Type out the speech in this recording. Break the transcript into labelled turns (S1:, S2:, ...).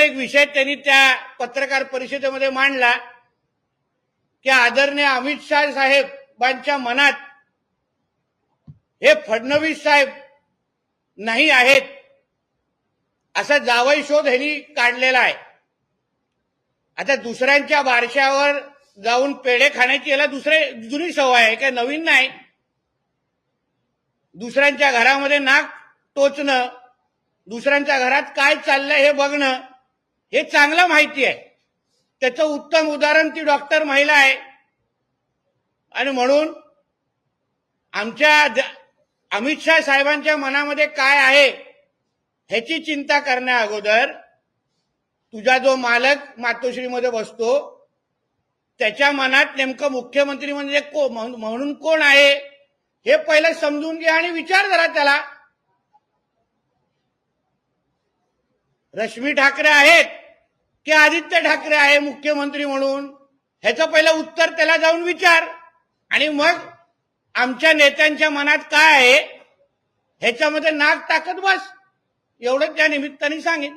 S1: अजून एक विषय त्यांनी त्या पत्रकार परिषदेमध्ये मांडला की आदरणीय अमित शाह साहेबांच्या मनात हे फडणवीस साहेब नाही आहेत असा जावई शोध ह्यांनी काढलेला आहे. आता दुसऱ्यांच्या बारशावर जाऊन पेढे खाण्याची याला दुसरे जुनी सवय आहे काय नवीन नाही. दुसऱ्यांच्या घरामध्ये नाक टोचणं दुसऱ्यांच्या घरात काय चाललंय हे बघणं हे चांगलं माहिती आहे. त्याचं उत्तम उदाहरण ती डॉक्टर महिला आहे. आणि म्हणून आमच्या ज- अमित शाह साहेबांच्या मनामध्ये काय आहे ह्याची चिंता करण्या अगोदर तुझा जो मालक मातोश्रीमध्ये बसतो त्याच्या मनात नेमकं मुख्यमंत्री म्हणजे को म्हणून म्हणून कोण आहे हे पहिलं समजून घ्या आणि विचार जरा त्याला. रश्मी ठाकरे आहेत की आदित्य ठाकरे आहे मुख्यमंत्री म्हणून? ह्याचं पहिलं उत्तर त्याला जाऊन विचार. आणि मग आमच्या नेत्यांच्या मनात काय आहे? ह्याच्यामध्ये नाक टाकत बस. एवढंच त्या निमित्ताने सांगेन.